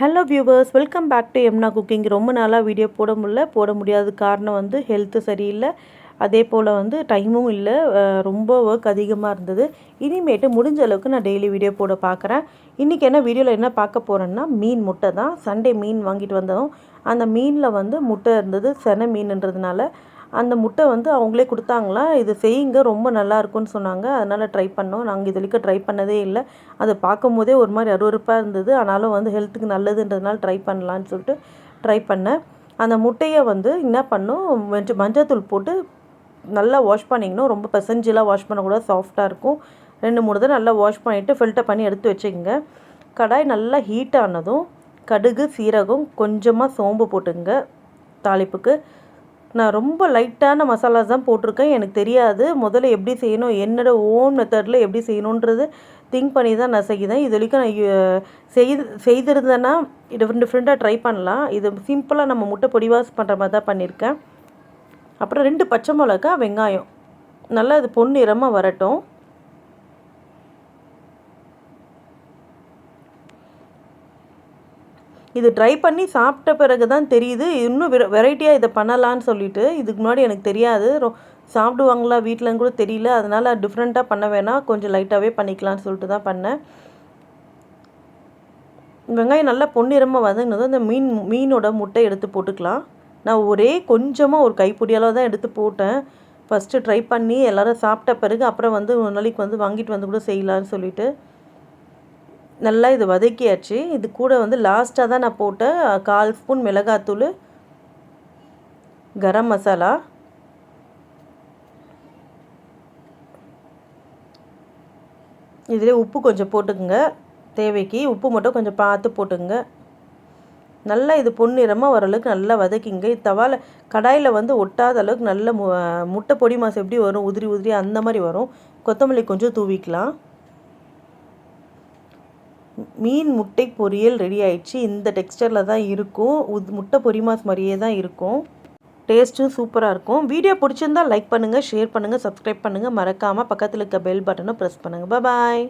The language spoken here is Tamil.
Hello viewers welcome back to எம்னா cooking ரொம்ப நாளாக வீடியோ போட முடியல போட முடியாத காரணம் வந்து ஹெல்த்து சரியில்லை. அதே போல் வந்து டைமும் இல்லை. ரொம்ப ஒர்க் அதிகமாக இருந்தது. இனிமேட்டு முடிஞ்ச அளவுக்கு நான் டெய்லி வீடியோ போட பார்க்குறேன். இன்றைக்கி என்ன வீடியோவில் என்ன பார்க்க போகிறேன்னா மீன் முட்டை தான். சண்டே மீன் வாங்கிட்டு வந்தோம் அந்த மீனில் வந்து முட்டை இருந்தது சென மீனுன்றதுனால அந்த முட்டை வந்து அவங்களே கொடுத்தாங்களா? இது செய்யுங்க ரொம்ப நல்லா இருக்கும்னு சொன்னாங்க. அதனால் ட்ரை பண்ணோம். நாங்கள் இது வரைக்கும் ட்ரை பண்ணதே இல்லை. அதை பார்க்கும் போதே ஒரு மாதிரி அருவருப்பாக இருந்தது. ஆனாலும் வந்து ஹெல்த்துக்கு நல்லதுன்றதுனால ட்ரை பண்ணலான்னு சொல்லிட்டு ட்ரை பண்ணேன். அந்த முட்டையை வந்து என்ன பண்ணோம்? மஞ்ச மஞ்சத்தூள் போட்டு நல்லா வாஷ் பண்ணிக்கணும். ரொம்ப பெசஞ்செலாம் வாஷ் பண்ணக்கூடாது. சாஃப்டாக இருக்கும். ரெண்டு மூணு தடவை நல்லா வாஷ் பண்ணிவிட்டு ஃபில்டர் பண்ணி எடுத்து வச்சுக்கோங்க. கடாய் நல்லா ஹீட் ஆனதும் கடுகு சீரகம் கொஞ்சமாக சோம்பு போட்டுங்க தாளிப்புக்கு. நான் ரொம்ப லைட்டான மசாலாஸ் தான் போட்டிருக்கேன். எனக்கு தெரியாது. முதல்ல எப்படி செய்யணும் என்னோடய ஓன் மெத்தடில் எப்படி செய்யணுன்றது திங்க் பண்ணி தான் நான் செய்கிறேன் இது வரைக்கும் நான் செய்து செய்திருந்தேன்னா டிஃப்ரெண்ட் டிஃப்ரெண்ட்டாக ட்ரை பண்ணலாம். இது சிம்பிளாக நம்ம முட்டை பொடிவாஸ் பண்ணுற மாதிரி தான் பண்ணியிருக்கேன். அப்புறம் ரெண்டு பச்சை மிளகா வெங்காயம். நல்லா இது பொன்னிறமாக வரட்டும். இது ட்ரை பண்ணி சாப்பிட்ட பிறகு தான் தெரியுது. இன்னும் வெரைட்டியாக இதை பண்ணலான்னு சொல்லிட்டு இதுக்கு முன்னாடி எனக்கு தெரியாது. ரொ சாப்பிடுவாங்களா வீட்டிலன்னு கூட தெரியல. அதனால் டிஃப்ரெண்ட்டாக பண்ண வேணாம். கொஞ்சம் லைட்டாகவே பண்ணிக்கலாம்னு சொல்லிட்டு தான் பண்ணேன். வெங்காயம் நல்லா பொன்னிறமாக வதங்கினதும் இந்த மீன் மீனோட முட்டை எடுத்து போட்டுக்கலாம். நான் ஒரே கொஞ்சமாக ஒரு கைப்பிடி அளவு தான் எடுத்து போட்டேன். ஃபஸ்ட்டு ட்ரை பண்ணி எல்லோரும் சாப்பிட்ட பிறகு அப்புறம் வந்து ஒரு நாளைக்கு வந்து வாங்கிட்டு வந்து கூட செய்யலான்னு சொல்லிட்டு. நல்லா இது வதக்கியாச்சு. இது கூட வந்து லாஸ்ட்டாக தான் நான் போட்டேன் கால் ஸ்பூன் மிளகாத்தூள் கரம் மசாலா இதிலே உப்பு கொஞ்சம் போட்டுக்குங்க. தேவைக்கு உப்பு மட்டும் கொஞ்சம் பார்த்து போட்டுக்குங்க. நல்லா இது பொன்னிறமாக வர அளவுக்கு நல்லா வதக்கிங்க. இது தவால கடாயில் வந்து ஒட்டாத அளவுக்கு நல்ல மு முட்டை பொடி மாசம் எப்படி வரும்? உதிரி உதிரி அந்த மாதிரி வரும். கொத்தமல்லி கொஞ்சம் தூவிக்கலாம். மீன் முட்டை பொரியல் ரெடி ஆயிடுச்சு. இந்த டெக்ஸ்டரில் தான் இருக்கும். முட்டை பொரிமாஸ் மாதிரியே தான் இருக்கும். டேஸ்ட்டும் சூப்பராக இருக்கும். வீடியோ பிடிச்சிருந்தா லைக் பண்ணுங்கள் ஷேர் பண்ணுங்கள் சப்ஸ்கிரைப் பண்ணுங்கள் மறக்காமல் பக்கத்தில் இருக்க பெல் பட்டனை ப்ரெஸ் பண்ணுங்கள் பாய்